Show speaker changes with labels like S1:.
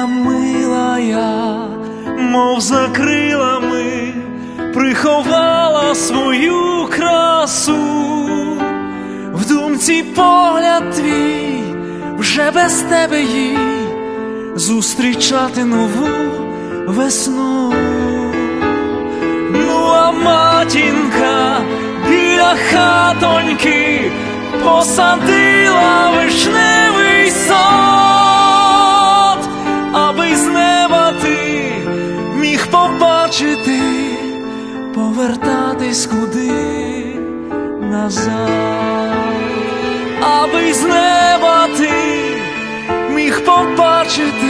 S1: Твоя милая, мов за крилами, приховала свою красу, в думці погляд твій, вже без тебе їй зустрічати нову весну. Ну, а матінка біля хатоньки посадила вишневий сад, повертатись куди? Назад, аби з неба ти міг побачити,